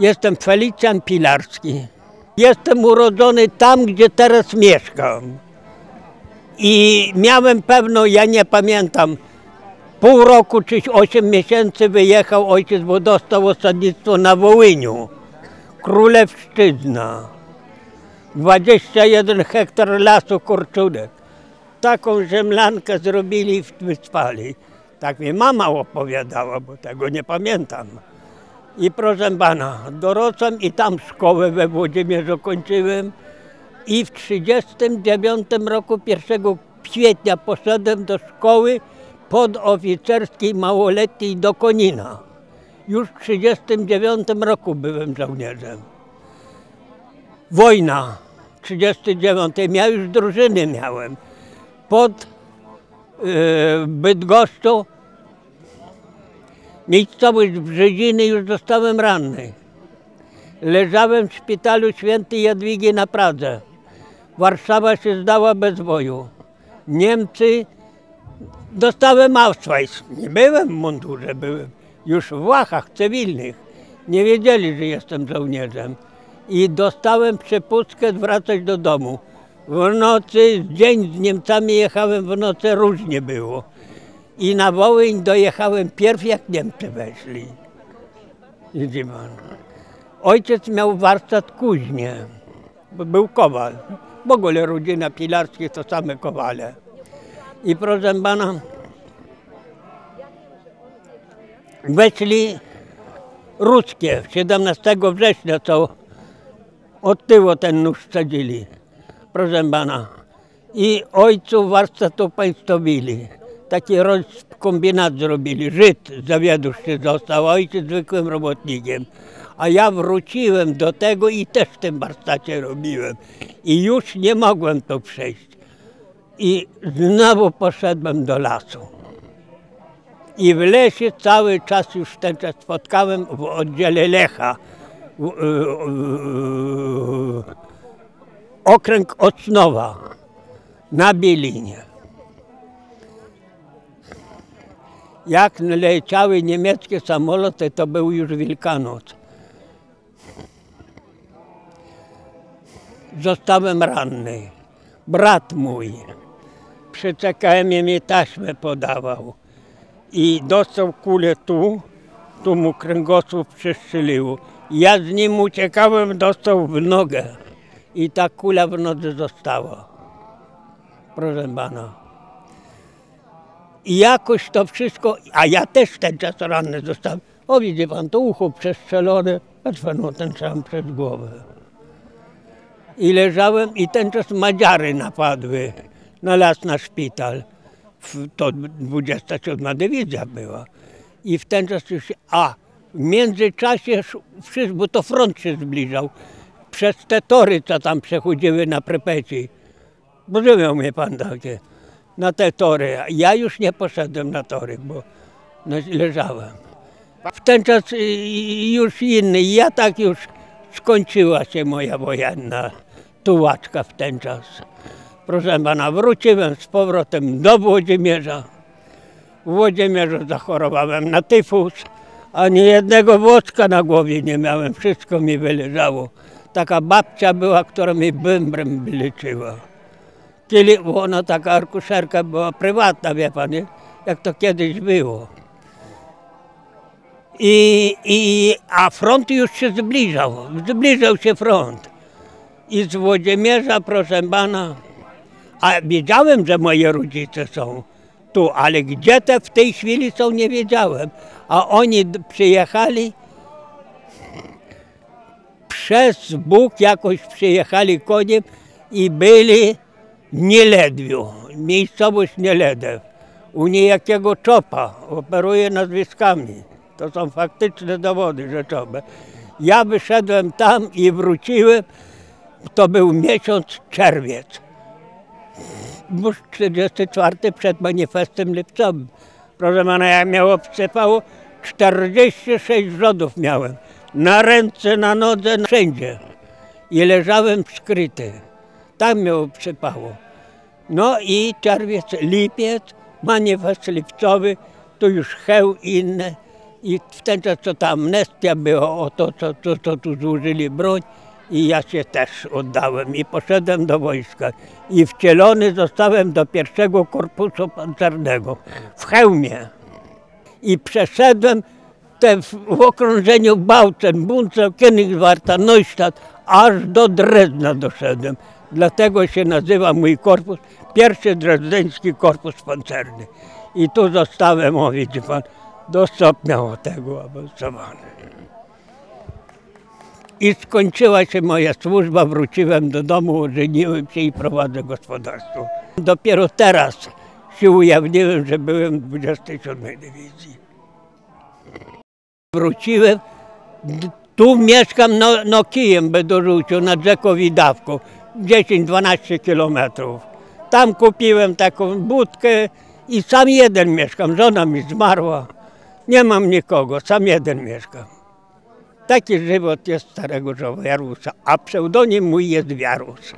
Jestem Felicjan Pilarski. Jestem urodzony tam, gdzie teraz mieszkam. I miałem pewno, ja nie pamiętam, pół roku czy 8 miesięcy wyjechał ojciec, bo dostał osadnictwo na Wołyniu. Królewszczyzna. 21 hektar lasu kurczunek. Taką ziemlankę zrobili i wyspali. Tak mi mama opowiadała, bo tego nie pamiętam. I proszę pana, dorosłem i tam szkołę we Włodzimierzu kończyłem. I w 1939 roku 1 kwietnia poszedłem do szkoły podoficerskiej małoletniej do Konina. Już w 1939 roku byłem żołnierzem. Wojna 39. Ja już drużyny miałem. Pod yy, Bydgoszczą miejscowość Brzeziny już zostałem ranny. Leżałem w szpitalu świętej Jadwigi na Pradze. Warszawa się zdała bez boju. Niemcy dostałem Ausweis. Nie byłem w mundurze, byłem już w łachach cywilnych. Nie wiedzieli, że jestem żołnierzem. I dostałem przepustkę wracać do domu. W nocy, dzień z Niemcami jechałem, w nocy różnie było. I na Wołyń dojechałem pierw, jak Niemcy weszli. Ojciec miał warsztat kuźnie, był kowal. W ogóle rodzina Pilarskich to same kowale. I proszę pana, weszli ruskie 17 września, co od tyłu ten nóż wsadzili. Proszę pana. I ojcu warsztatu państwowili. Taki kombinat zrobili. Żyd zawiaduszczy został, ojciec zwykłym robotnikiem. A ja wróciłem do tego i też w tym warsztacie robiłem. I już nie mogłem to przejść. I znowu poszedłem do lasu. I w lesie cały czas już ten czas spotkałem w oddziale Lecha. Okręg Ocnowa na Bielinie. Jak leciały niemieckie samoloty, to był już Wielkanoc. Zostałem ranny. Brat mój przy CKM-ie mi taśmę podawał i dostał kulę tu, tu mu kręgosłup przestrzeliło. Ja z nim uciekałem, dostał w nogę i ta kula w nodze została. Proszę pana. I jakoś to wszystko, a ja też ten czas ranny zostałem. O widzi pan, to ucho przestrzelone, a no ten sam przez głowę. I leżałem i ten czas Madziary napadły na las na szpital. To 27 dywizja była. I w ten czas już, a w międzyczasie, bo to front się zbliżał, przez te tory, co tam przechodziły na Prepeci. Rozumiał mnie pan takie, na te tory. Ja już nie poszedłem na tory, bo leżałem. W ten czas już inny. Ja tak już skończyła się moja wojenna tułaczka w ten czas. Proszę pana, wróciłem z powrotem do Włodzimierza. W Włodzimierzu zachorowałem na tyfus, ani jednego włoska na głowie nie miałem, wszystko mi wyleżało. Taka babcia była, która mi bębrem leczyła. Kiedy ona taka arkuszerka była prywatna, wie pan, jak to kiedyś było. I, i, a front już się zbliżał, zbliżał się front. I z Włodzimierza, proszę pana, a wiedziałem, że moje rodzice są tu, ale gdzie te w tej chwili są, nie wiedziałem. A oni przyjechali przez Bóg jakoś przyjechali koniem i byli nieledwiu, miejscowość Nieledew. U niejakiego czopa operuje nazwiskami. To są faktyczne dowody rzeczowe. Ja wyszedłem tam i wróciłem, to był miesiąc czerwiec. Już 44 przed manifestem lipcowym. Proszę pana, ja miało obsypało 46 rzodów miałem na ręce, na nodze, wszędzie. I leżałem skryty. Tam mnie przypało. No i czerwiec, lipiec, manifest lipcowy, tu już cheł inne. I wtedy co ta amnestia była o to, co, co, co tu złożyli broń i ja się też oddałem i poszedłem do wojska. I wcielony zostałem do pierwszego korpusu pancernego w hełmie. I przeszedłem te w, w okrążeniu Bautzen, Bunzel, Königswarta, Neustadt, aż do Drezna doszedłem. Dlatego się nazywa mój korpus pierwszy drezdeński korpus pancerny. I tu zostałem, o pan, do stopnia tego awansowany. I skończyła się moja służba, wróciłem do domu, ożeniłem się i prowadzę gospodarstwo. Dopiero teraz się ujawniłem, że byłem w 27 Dywizji. Wróciłem, tu mieszkam no, no kijem Bedorzuciu nad rzeką Widawką, 10-12 kilometrów. Tam kupiłem taką budkę i sam jeden mieszkam, żona mi zmarła. Nie mam nikogo, sam jeden mieszkam. Taki żywot jest starego Żowiarusa, a pseudonim mój jest Wiarus.